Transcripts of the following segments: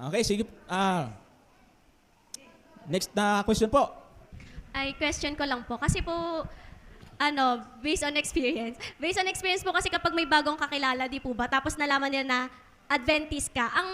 Okay, sige. Ah, next na question po. Ay, question ko lang po. Kasi po, ano, based on experience. Based on experience po kasi kapag may bagong kakilala, di po ba? Tapos nalaman nila na Adventist ka, ang,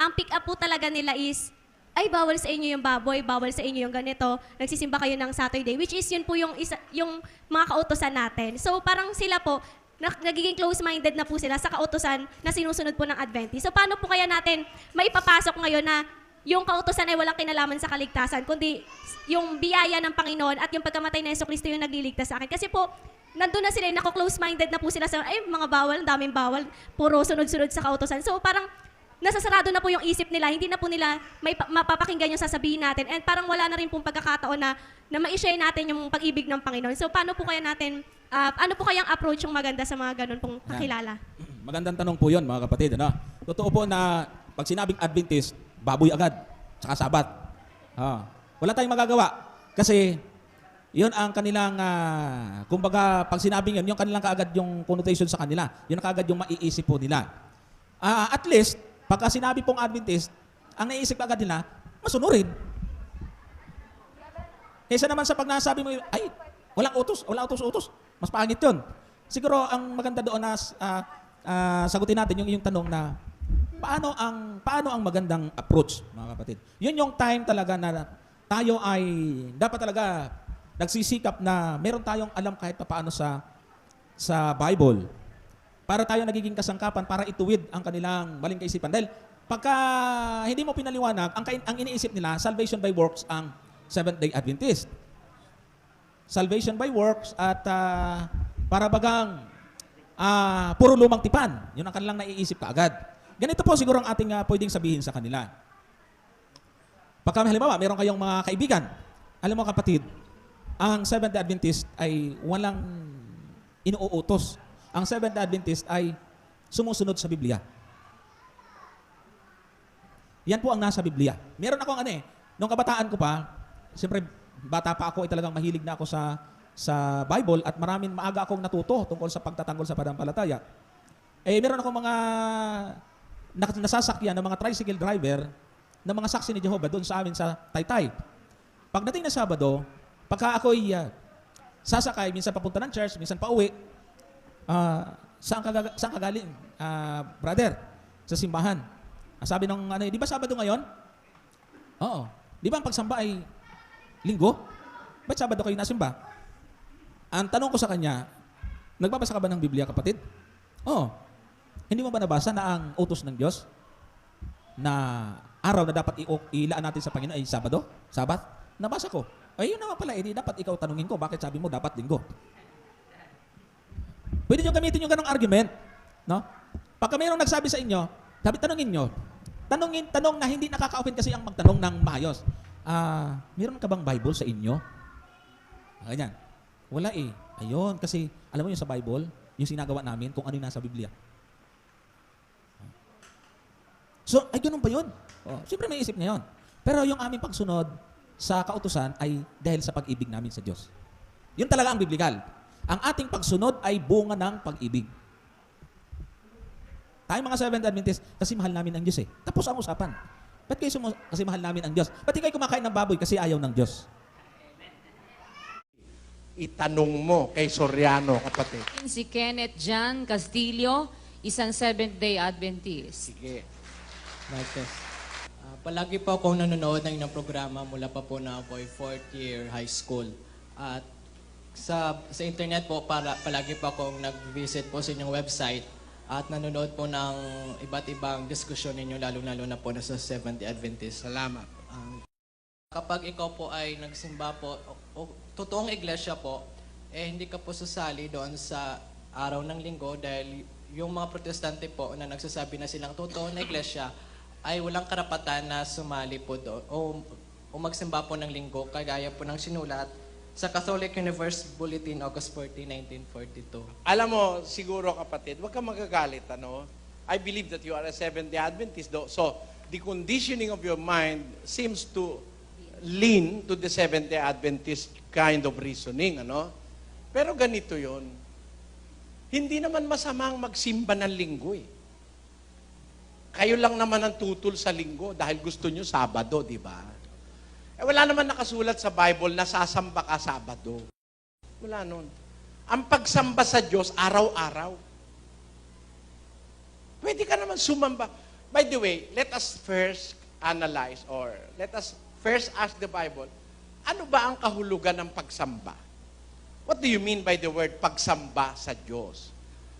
ang pick up po talaga nila is, ay, bawal sa inyo yung baboy, bawal sa inyo yung ganito, nagsisimba kayo ng Saturday, which is yun po yung, isa, yung mga kautosan natin. So, parang sila po, nagiging close-minded na po sila sa kautosan na sinusunod po ng Adventist. So, paano po kaya natin maipapasok ngayon na yung kautosan ay walang kinalaman sa kaligtasan, kundi yung biyaya ng Panginoon at yung pagkamatay na Yeso Kristo yung nagliligtas sa akin. Kasi po, nandun na sila, nako-close-minded na po sila sa, ay, mga bawal, daming bawal, puro sunod-sunod sa kautosan. So, parang, nasasarado na po yung isip nila, hindi na po nila may pa- mapapakinggan yung sasabihin natin. And parang wala na rin pong pagkakataon na, na ma-share natin yung pag-ibig ng Panginoon. So, paano po kaya natin, ah, ano po kayang approach yung maganda sa mga ganun pong kakilala? Magandang tanong po yun, mga kapatid. Ano? Totoo po na pag sinabing Adventist, baboy agad, saka sabat. Ah, wala tayong magagawa. Kasi, yun ang kanilang, ah, kumbaga, pag sinabing yun, yung kanilang kaagad yung connotation sa kanila. Yun ang kaagad yung maiisip po nila. Ah, at least, pagka sinabi pong Adventist, ang naiisip agad nila, masunurin. Kaysa naman sa pag nasabi mo, ay, walang utos, walang utos-utos. Mas pangit yun. Siguro, ang maganda doon na ah, ah, sagutin natin yung iyong tanong na paano ang paano ang magandang approach, mga kapatid. Yun yung time talaga na tayo ay dapat talaga nagsisikap na meron tayong alam kahit paano sa sa Bible para tayo nagiging kasangkapan para ituwid ang kanilang maling kaisipan. Dahil pagka hindi mo pinaliwanag, ang, ang iniisip nila, salvation by works ang Seventh-day Adventist. Salvation by works at ah, para bagang ah, puro lumang tipan. Yun ang kanilang naiisip kaagad. Ganito po siguro ang ating ah, pwedeng sabihin sa kanila. Pagka halimbawa, meron kayong mga kaibigan. Alam mo kapatid, ang Seventh-day Adventist ay walang inuutos. Ang Seventh-day Adventist ay sumusunod sa Biblia. Yan po ang nasa Biblia. Meron akong ano eh, nung kabataan ko pa, siyempre bata pa ako ay talagang mahilig na ako sa sa Bible at maraming maaga akong natuto tungkol sa pagtatanggol sa panampalataya. Eh meron akong mga nasasakyan ng mga tricycle driver ng mga saksi ni Jehovah doon sa amin sa Taytay. Pagdating na Sabado, pagka ako'y ah, sasakay, minsan papunta ng church, minsan pauwi, ah, saan, ka, saan ka ah, brother? Sa simbahan. Ah, sabi ng ano, di ba Sabado ngayon? Oo. Di ba ang pagsamba ay linggo? Ba't Sabado kayo nasimba? Ang tanong ko sa kanya, nagbabasa ka ba ng Biblia, kapatid? Oo. Hindi mo ba nabasa na ang utos ng Diyos na araw na dapat i- ilaan natin sa Panginoon ay Sabado? Sabat? Nabasa ko. Ay, yun naman pala. Eh, di dapat ikaw tanungin ko. Bakit sabi mo dapat linggo? Pwede nyo gamitin yung ganong argument. No? Pagka mayroong nagsabi sa inyo, sabi tanungin nyo, tanungin, tanong na hindi nakaka-open kasi ang magtanong ng maayos. Ah, meron ka bang Bible sa inyo? Ah, Ganyan. Wala eh. Ayun, kasi alam mo yung sa Bible, yung sinagawa namin kung ano yung nasa Biblia. So, ay ganun ba yun? Oh, Siyempre may isip niya. Pero yung aming pagsunod sa kautusan ay dahil sa pag-ibig namin sa Diyos. Yun talaga ang biblikal. Ang ating pagsunod ay bunga ng pag-ibig. Tayo mga Seventh Adventist, kasi mahal namin ang Diyos eh. Tapos ang usapan. Ba't kayo sumu- kasi mahal namin ang Diyos? Ba't kayo kumakain ng baboy kasi ayaw ng Diyos? itanong mo kay Soriano, kapatid. Si Kenneth Jan Castillo, isang Seventh-day Adventist. Sige. Martes. Ah, palagi po akong nanonood ng inyong programa mula pa po na ako ay fourth year high school. At sa sa internet po, para, palagi po akong nag-visit po sa inyong website at nanonood po ng iba't ibang diskusyon ninyo, lalo-lalo na po na sa Seventh-day Adventist. Salamat. Ang kapag ikaw po ay nagsimba po, o, o totoong iglesia po, eh hindi ka po susali doon sa araw ng linggo dahil yung mga protestante po na nagsasabi na silang totoo na iglesia ay walang karapatan na sumali po doon o, o magsimba po ng linggo kagaya po ng sinulat sa Catholic Universe Bulletin August 14, 1942. Alam mo, siguro kapatid, huwag kang magagalit, ano? I believe that you are a Seventh-day Adventist, though. So, the conditioning of your mind seems to lean to the Seventh-day Adventist kind of reasoning, ano? Pero ganito yon. Hindi naman masamang magsimba ng linggo, eh. Kayo lang naman ang tutol sa linggo dahil gusto nyo Sabado, di ba? Eh wala naman nakasulat sa Bible na sasamba ka Sabado. Wala nun. Ang pagsamba sa Diyos, araw-araw. Pwede ka naman sumamba. By the way, let us first analyze or let us first ask the Bible, ano ba ang kahulugan ng pagsamba? What do you mean by the word pagsamba sa Diyos?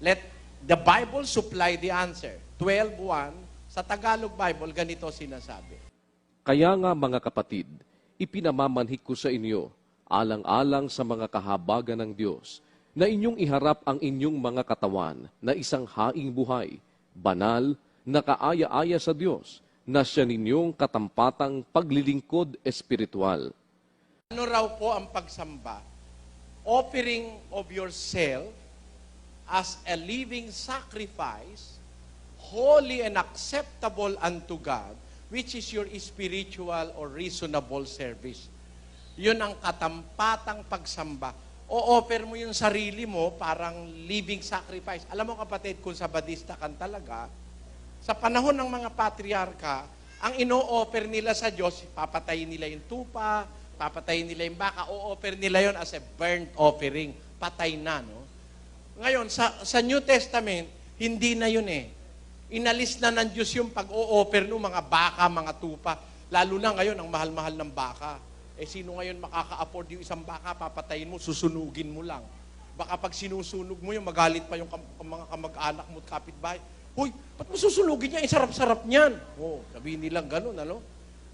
Let the Bible supply the answer. 12.1, sa Tagalog Bible, ganito sinasabi. Kaya nga mga kapatid, ipinamamanhik ko sa inyo, alang-alang sa mga kahabagan ng Diyos, na inyong iharap ang inyong mga katawan na isang haing buhay, banal, nakaaya-aya sa Diyos, na siya ninyong katampatang paglilingkod espiritual. Ano raw po ang pagsamba? Offering of yourself as a living sacrifice, holy and acceptable unto God, which is your spiritual or reasonable service. Yun ang katampatang pagsamba. O-offer mo yung sarili mo parang living sacrifice. Alam mo kapatid, kung sabadista kan talaga, sa panahon ng mga patriarka, ang ino-offer nila sa Diyos, papatayin nila yung tupa, papatayin nila yung baka, o-offer nila yon as a burnt offering. Patay na, no? Ngayon, sa, sa New Testament, hindi na yun eh. Inalis na ng Diyos yung pag-o-offer ng mga baka, mga tupa. Lalo na ngayon, ang mahal-mahal ng baka. Eh, sino ngayon makaka-afford yung isang baka, papatayin mo, susunugin mo lang. Baka pag sinusunog mo yung magalit pa yung kam- mga kamag-anak mo at kapitbahay. Hoy, ba't mo susunugin niya? Eh, sarap-sarap niyan. Oh, sabihin nilang ganun, ano?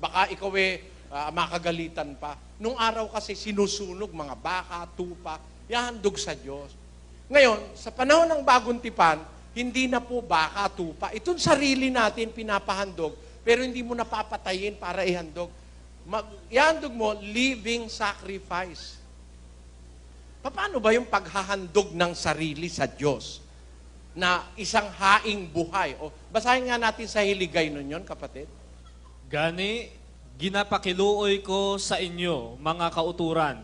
Baka ikaw eh, ah, makagalitan pa. Nung araw kasi sinusunog mga baka, tupa, yahandog sa Diyos. Ngayon, sa panahon ng bagong tipan, hindi na po baka, tupa. Itong sarili natin pinapahandog, pero hindi mo napapatayin para ihandog. Mag, ihandog mo, living sacrifice. Paano ba yung paghahandog ng sarili sa Diyos? Na isang haing buhay. O, basahin nga natin sa hiligay nun yun, kapatid. Gani, ginapakiluoy ko sa inyo, mga kauturan.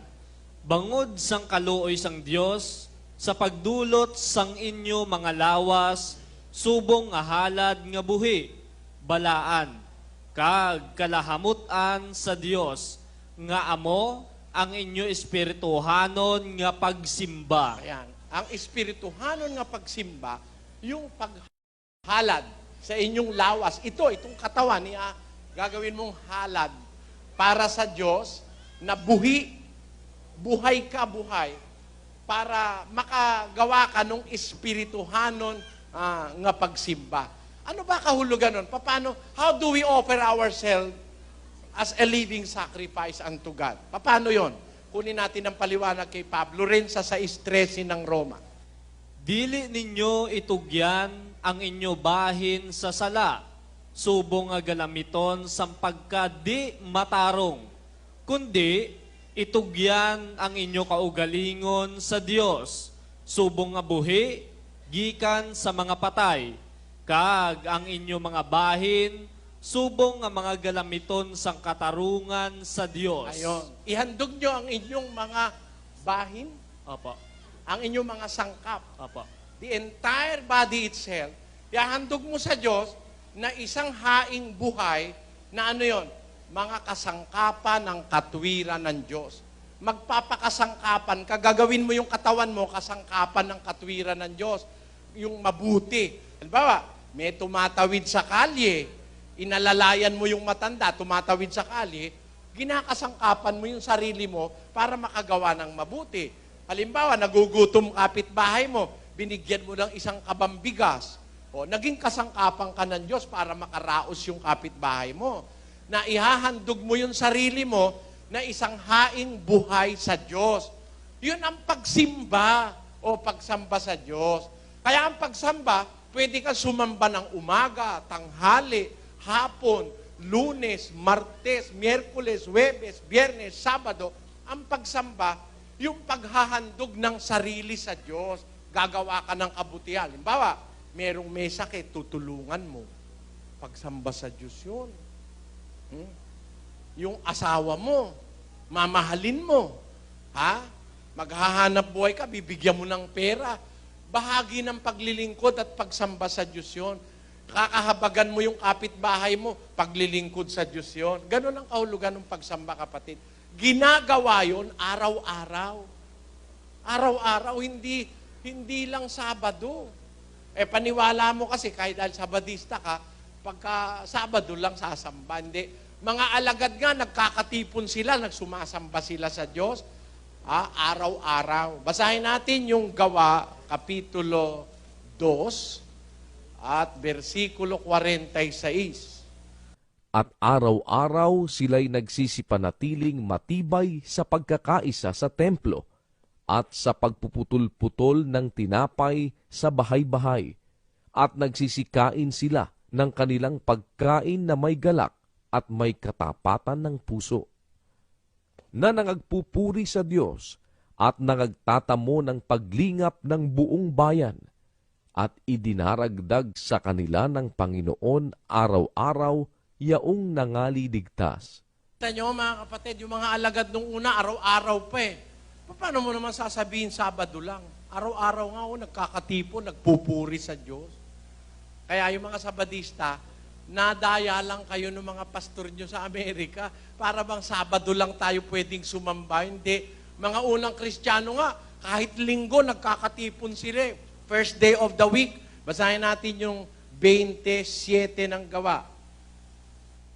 Bangod sang kaluoy sang Dios sa pagdulot sang inyo mga lawas, subong nga halad nga buhi, balaan, kag kalahamutan sa Dios, nga amo ang inyo espirituhanon nga pagsimba. Ayan. Ang espirituhanon nga pagsimba, yung paghalad sa inyong lawas. Ito, itong katawan niya, gagawin mong halad para sa Diyos na buhi, buhay ka buhay, para makagawa ka ng espirituhanon ah, nga pagsimba. Ano ba kahulugan nun? Paano, how do we offer ourselves as a living sacrifice unto God. Paano yon? Kunin natin ang paliwanag kay Pablo rin sa 6.13 ng Roma. Dili ninyo itugyan ang inyo bahin sa sala, subong nga galamiton sa pagka di matarong, kundi itugyan ang inyo kaugalingon sa Dios, subong nga buhi, gikan sa mga patay, kag ang inyo mga bahin, subong nga mga galamiton sang katarungan sa Dios. Ayon. Ihandog nyo ang inyong mga bahin, Opo. ang inyong mga sangkap. Opo. The entire body itself, ihandog mo sa Diyos na isang haing buhay na ano yon? Mga kasangkapan ng katwiran ng Diyos. Magpapakasangkapan ka, gagawin mo yung katawan mo kasangkapan ng katwiran ng Diyos. Yung mabuti. Halimbawa, may tumatawid sa kalye, inalalayan mo yung matanda, tumatawid sa kalye, ginakasangkapan mo yung sarili mo para makagawa ng mabuti. Halimbawa, nagugutom kapitbahay mo, binigyan mo ng isang kabambigas. O, naging kasangkapan ka ng Diyos para makaraos yung kapitbahay mo. Na ihahandog mo yung sarili mo na isang haing buhay sa Diyos. Yun ang pagsimba o pagsamba sa Diyos. Kaya ang pagsamba, pwede ka sumamba ng umaga, tanghali, hapon, lunes, martes, miyerkules, webes, biyernes, sabado. Ang pagsamba, yung paghahandog ng sarili sa Diyos. Gagawa ka ng kabutihan. Halimbawa, merong may sakit, tutulungan mo. Pagsamba sa Diyos yun. Hmm? Yung asawa mo, mamahalin mo. Ha? Maghahanap buhay ka, bibigyan mo ng pera. Bahagi ng paglilingkod at pagsamba sa Diyos yun. kakahabagan mo yung kapitbahay mo, paglilingkod sa Diyos yon. Ganon ang kahulugan ng pagsamba, kapatid. Ginagawa yon araw-araw. Araw-araw, hindi, hindi lang Sabado. Eh, paniwala mo kasi, kahit dahil Sabadista ka, pagka Sabado lang sasamba. Hindi. Mga alagad nga, nagkakatipon sila, nagsumasamba sila sa Diyos. Ah, araw-araw. Basahin natin yung gawa, Kapitulo 2 at versikulo 46. At araw-araw sila'y nagsisipanatiling matibay sa pagkakaisa sa templo at sa pagpuputol-putol ng tinapay sa bahay-bahay at nagsisikain sila ng kanilang pagkain na may galak at may katapatan ng puso na nangagpupuri sa Diyos at nangagtatamo ng paglingap ng buong bayan at idinaragdag sa kanila ng Panginoon araw-araw yaong nangali digtas. Kita nyo mga kapatid, yung mga alagad nung una, araw-araw pa eh. Paano mo naman sasabihin Sabado lang? Araw-araw nga ako nagkakatipo, nagpupuri sa Diyos. Kaya yung mga Sabadista, nadaya lang kayo ng mga pastor nyo sa Amerika para bang Sabado lang tayo pwedeng sumamba. Hindi. Mga unang Kristiyano nga, kahit linggo, nagkakatipon sila. eh. First day of the week. Basahin natin yung 27 ng gawa.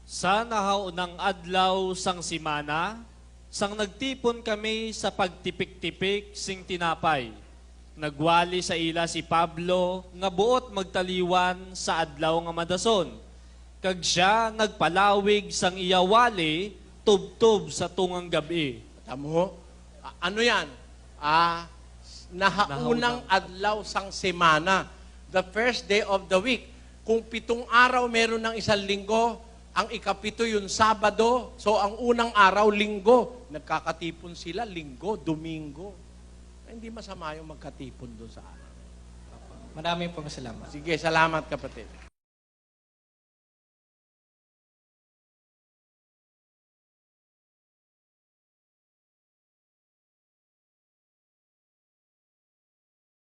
Sa nahaunang adlaw sang simana, sang nagtipon kami sa pagtipik-tipik sing tinapay. Nagwali sa ila si Pablo nga buot magtaliwan sa adlaw nga madason. Kag siya nagpalawig sang iyawali tubtob sa tungang gabi. Tamo? A- ano yan? Ah, nahaunang adlaw sang semana. The first day of the week. Kung pitong araw meron ng isang linggo, ang ikapito yung Sabado. So, ang unang araw, linggo. Nagkakatipon sila, linggo, domingo. Eh, hindi masama yung magkatipon doon sa araw. Maraming pong salamat. Sige, salamat kapatid.